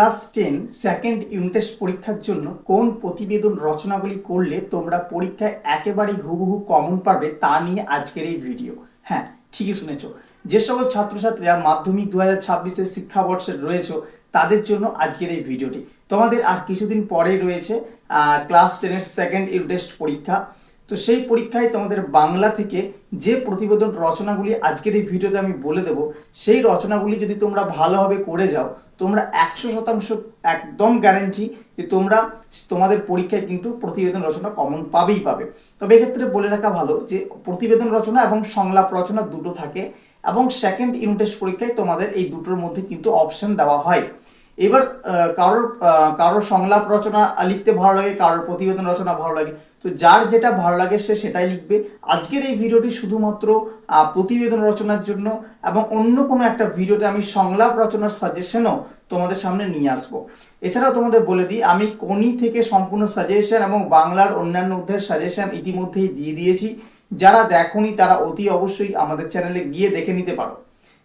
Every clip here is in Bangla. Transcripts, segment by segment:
ক্লাস টেন সেকেন্ড ইউনিটেস্ট পরীক্ষার জন্য কোন প্রতিবেদন রচনাগুলি করলে তোমরা পরীক্ষায় একেবারেই হুবহু কমন পাবে তা নিয়ে আজকের এই ভিডিও হ্যাঁ ঠিকই শুনেছ। যে সকল ছাত্রছাত্রীরা মাধ্যমিক দু হাজার ছাব্বিশের শিক্ষাবর্ষে রয়েছে, তাদের জন্য আজকের এই ভিডিওটি তোমাদের আর কিছুদিন পরেই রয়েছে ক্লাস টেনের সেকেন্ড ইউনিটেস্ট পরীক্ষা। তো সেই পরীক্ষায় তোমাদের বাংলা থেকে যে প্রতিবেদন রচনাগুলি আজকের এই ভিডিওতে আমি বলে দেব, সেই রচনাগুলি যদি তোমরা ভালোভাবে করে যাও তোমরা একশো শতাংশ একদম গ্যারেন্টি যে তোমরা তোমাদের পরীক্ষায় কিন্তু প্রতিবেদন রচনা কমন পাবেই পাবে। তবে এক্ষেত্রে বলে রাখা ভালো যে প্রতিবেদন রচনা এবং সংলাপ রচনা দুটো থাকে এবং সেকেন্ড ইউনিটেস্ট পরীক্ষায় তোমাদের এই দুটোর মধ্যে কিন্তু অপশন দেওয়া হয়। এবার কারোর কারোর সংলাপ রচনা লিখতে ভালো লাগে, কারোর প্রতিবেদন রচনা ভালো লাগে। তো যার যেটা ভালো লাগে সে সেটাই লিখবে। আজকের এই ভিডিওটি শুধুমাত্র প্রতিবেদন রচনার জন্য এবং অন্য কোনো একটা ভিডিওতে আমি সংলাপ রচনার সাজেশনও তোমাদের সামনে নিয়ে আসব। এছাড়াও তোমাদের বলে দিই, আমি কোনি থেকে সম্পূর্ণ সাজেশন এবং বাংলার অন্যান্য অধ্যায়ের সাজেশন ইতিমধ্যেই দিয়ে দিয়েছি। যারা দেখোনি, তারা অতি অবশ্যই আমাদের চ্যানেলে গিয়ে দেখে নিতে পারো।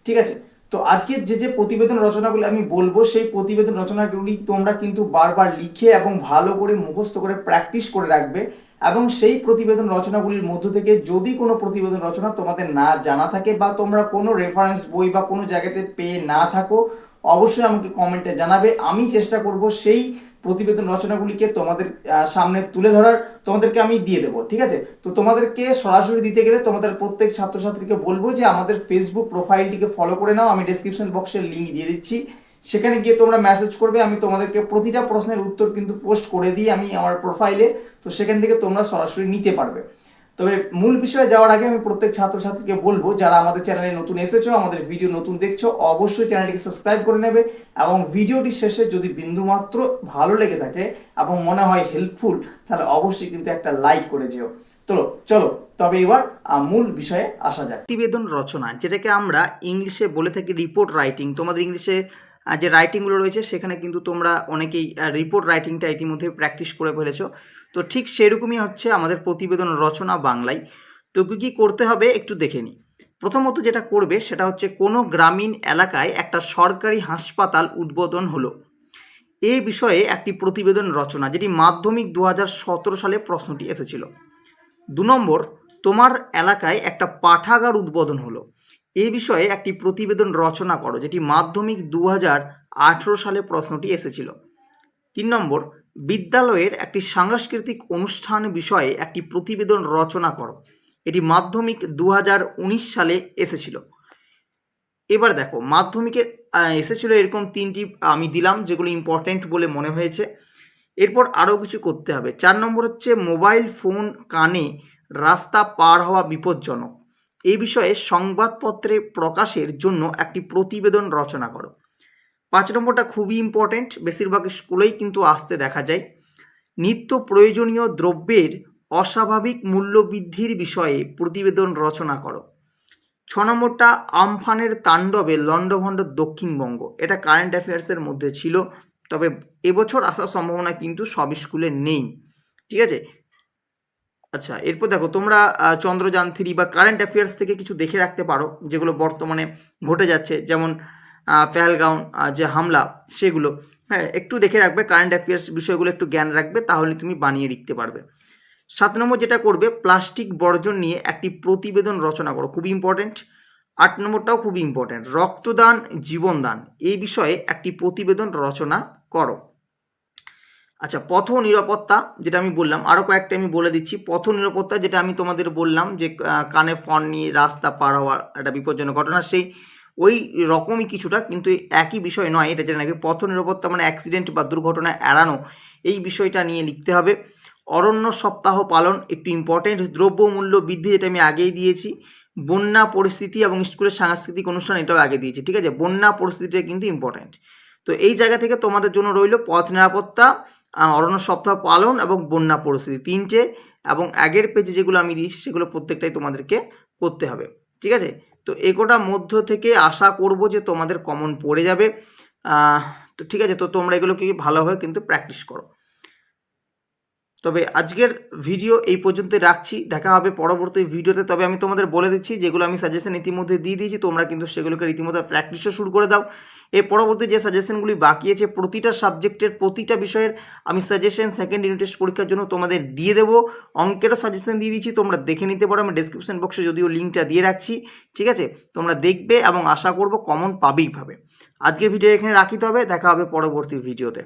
ঠিক আছে? তো আজকে যে যে প্রতিবেদন রচনাগুলি আমি বলব, সেই প্রতিবেদন রচনাগুলি তোমরা কিন্তু বারবার লিখে এবং ভালো করে মুখস্থ করে প্র্যাকটিস করে রাখবে এবং সেই প্রতিবেদন রচনাগুলির মধ্য থেকে যদি কোনো প্রতিবেদন রচনা তোমাদের না জানা থাকে বা তোমরা কোনো রেফারেন্স বই বা কোনো জায়গাতে পেয়ে না থাকো অবশ্যই আমাকে কমেন্টে জানাবে। আমি চেষ্টা করব সেই প্রতিবেদন রচনাগুলিকে তোমাদের সামনে তুলে ধরার। তোমাদেরকে আমি দিয়ে দেবো, ঠিক আছে? তো তোমাদেরকে সরাসরি দিতে গেলে তোমাদের প্রত্যেক ছাত্রছাত্রীকে বলব যে আমাদের ফেসবুক প্রোফাইলটিকে ফলো করে নাও। আমি ডেসক্রিপশন বক্সের লিঙ্ক দিয়ে দিচ্ছি। সেখানে গিয়ে তোমরা মেসেজ করবে। আমি তোমাদেরকে প্রতিটা প্রশ্নের উত্তর কিন্তু পোস্ট করে দিই আমি আমার প্রোফাইলে তো সেখান থেকে তোমরা সরাসরি নিতে পারবে। তবে মূল বিষয়ে যাওয়ার আগে আমি প্রত্যেক ছাত্রছাত্রীকে বলব, যারা আমাদের চ্যানেলে নতুন এসেছ, আমাদের ভিডিও নতুন দেখছ, অবশ্যই চ্যানেলটিকে সাবস্ক্রাইব করে নেবে এবং ভিডিওটি শেষে যদি বিন্দুমাত্র ভালো লেগে থাকে এবং মনে হয় হেল্পফুল তাহলে অবশ্যই কিন্তু একটা লাইক করে যেও। চলো চলো, তবে এবার মূল বিষয়ে আসা যাক। প্রতিবেদন রচনা, যেটাকে আমরা ইংলিশে বলে থাকি রিপোর্ট রাইটিং তোমাদের ইংলিশে যে রাইটিংগুলো রয়েছে সেখানে কিন্তু তোমরা অনেকেই রিপোর্ট রাইটিংটা ইতিমধ্যে প্র্যাকটিস করে ফেলেছো। তো ঠিক সেরকমই হচ্ছে আমাদের প্রতিবেদন রচনা বাংলায়। তো কি কি করতে হবে একটু দেখে নিই। প্রথমত যেটা করবে সেটা হচ্ছে কোনো গ্রামীণ এলাকায় একটা সরকারি হাসপাতাল উদ্বোধন হলো। এই বিষয়ে একটি প্রতিবেদন রচনা, যেটি মাধ্যমিক দু হাজার সতেরো সালে প্রশ্নটি এসেছিল। দু নম্বর, তোমার এলাকায় একটা পাঠাগার উদ্বোধন হলো। এই বিষয়ে একটি প্রতিবেদন রচনা করো, যেটি মাধ্যমিক দু হাজার আঠেরো সালে প্রশ্নটি এসেছিল। তিন নম্বর, বিদ্যালয়ের একটি সাংস্কৃতিক অনুষ্ঠান বিষয়ে একটি প্রতিবেদন রচনা করো, এটি মাধ্যমিক দু হাজার উনিশ সালে এসেছিল। এবার দেখো, মাধ্যমিকে এসেছিল এরকম তিনটি, আমি দিলাম, যেগুলো ইম্পর্ট্যান্ট বলে মনে হয়েছে। এরপর আরও কিছু করতে হবে। চার নম্বর হচ্ছে, মোবাইল ফোন কানে রাস্তা পার হওয়া বিপজ্জনক। এই বিষয়ে সংবাদপত্রে প্রকাশের জন্য একটি প্রতিবেদন রচনা করো। পাঁচ নম্বরটা খুবই ইম্পর্ট্যান্ট বেশিরভাগ স্কুলেই কিন্তু আসতে দেখা যায়। নিত্য প্রয়োজনীয় দ্রব্যের অস্বাভাবিক মূল্যবৃদ্ধির বিষয়ে প্রতিবেদন রচনা করো। ছ নম্বরটা, আমফানের তাণ্ডবে লণ্ডভণ্ড দক্ষিণবঙ্গ। এটা কারেন্ট অ্যাফেয়ার্সের মধ্যে ছিল, তবে এবছর আসার সম্ভাবনা কিন্তু সব স্কুলে নেই। ঠিক আছে? আচ্ছা এরপর দেখো তোমরা চন্দ্রযান থ্রি বা কারেন্ট অ্যাফেয়ার্স থেকে কিছু দেখে রাখতে পারো, যেগুলো বর্তমানে ঘটে যাচ্ছে, যেমন পেহেলগাঁও যে হামলা, সেগুলো। হ্যাঁ একটু দেখে রাখবে কারেন্ট অ্যাফেয়ার্স বিষয়গুলো একটু জ্ঞান রাখবে, তাহলে তুমি বানিয়ে লিখতে পারবে। সাত নম্বর যেটা করবে প্লাস্টিক বর্জন নিয়ে একটি প্রতিবেদন রচনা করো খুব ইম্পর্টেন্ট আট নম্বরটাও খুব ইম্পর্টেন্ট রক্তদান, জীবনদান, এই বিষয়ে একটি প্রতিবেদন রচনা করো। আচ্ছা পথ নিরাপত্তা যেটা আমি বললাম আরও কয়েকটা আমি বলে দিচ্ছি। পথ নিরাপত্তা যেটা আমি তোমাদের বললাম যে কানে ফোন নিয়ে রাস্তা পার হওয়ার একটা বিপজ্জনক ঘটনা, সেই ওই রকমই কিছুটা, কিন্তু একই বিষয় নয়, এটা যেটা নাকি পথ নিরাপত্তা মানে অ্যাক্সিডেন্ট বা দুর্ঘটনা এড়ানো, এই বিষয়টা নিয়ে লিখতে হবে। অরণ্য সপ্তাহ পালন একটু ইম্পর্টেন্ট দ্রব্যমূল্য বৃদ্ধি যেটা আমি আগেই দিয়েছি। বন্যা পরিস্থিতি এবং স্কুলের সাংস্কৃতিক অনুষ্ঠান, এটাও আগে দিয়েছি, ঠিক আছে? বন্যা পরিস্থিতিটা কিন্তু ইম্পর্টেন্ট তো এই জায়গা থেকে তোমাদের জন্য রইল পথ নিরাপত্তা অরণ্য সপ্তাহ পালন এবং বন্যা পরিস্থিতি তিনটে এবং আগের পেজে যেগুলো আমি দিয়েছি সেগুলো প্রত্যেকটাই তোমাদেরকে করতে হবে, ঠিক আছে? তো এগোটা মধ্য থেকে আশা করব যে তোমাদের কমন পড়ে যাবে। তো ঠিক আছে, তো তোমরা এগুলোকে ভালোভাবে কিন্তু প্র্যাকটিস করো। তবে আজকের ভিডিও এই পর্যন্ত রাখছি। দেখা হবে পরবর্তী ভিডিওতে তবে আমি তোমাদের বলে দিচ্ছি, যেগুলো আমি সাজেশন ইতিমধ্যে দিয়ে দিয়েছি, তোমরা কিন্তু সেগুলোকে রীতিমতো প্র্যাকটিসও শুরু করে দাও। এর পরবর্তী যে সাজেশনগুলি বাকি আছে, প্রতিটা সাবজেক্টের প্রতিটা বিষয়ের আমি সাজেশন সেকেন্ড ইউনিট টেস্ট পরীক্ষার জন্য তোমাদের দিয়ে দেবো। অঙ্কেরও সাজেশন দিয়ে দিচ্ছি তোমরা দেখে নিতে পারো। আমি ডিসক্রিপশন বক্সে যদিও লিঙ্কটা দিয়ে রাখছি, ঠিক আছে? তোমরা দেখবে এবং আশা করব কমন পাবেই পাবে আজকের ভিডিও এখানে রাখিতে হবে দেখা হবে পরবর্তী ভিডিওতে